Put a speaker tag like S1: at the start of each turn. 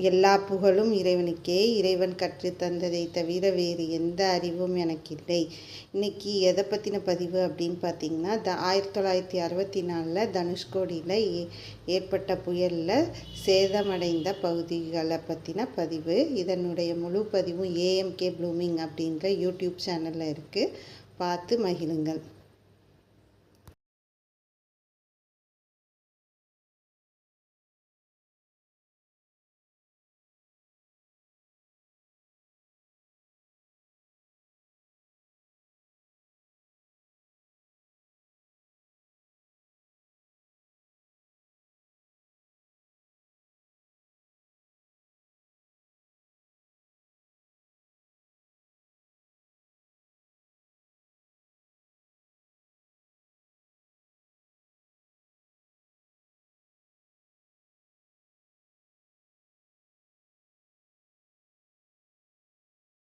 S1: எல்லா புகழும் இறைவனுக்கே. இறைவன் கற்று தந்ததை தவிர வேறு எந்த அறிவும் எனக்கு இல்லை இன்றைக்கி எதை பற்றின பதிவு அப்படின்னு பார்த்தீங்கன்னா த ஆயிரத்தி தொள்ளாயிரத்தி அறுபத்தி நாலில் தனுஷ்கோடியில் ஏ ஏற்பட்ட புயலில் சேதமடைந்த பகுதிகளை பற்றின பதிவு. இதனுடைய முழு பதிவும் ஏஎம்கே ப்ளூமிங் அப்படின்ற யூடியூப் சேனலில் இருக்குது பார்த்து மகிழுங்கள்.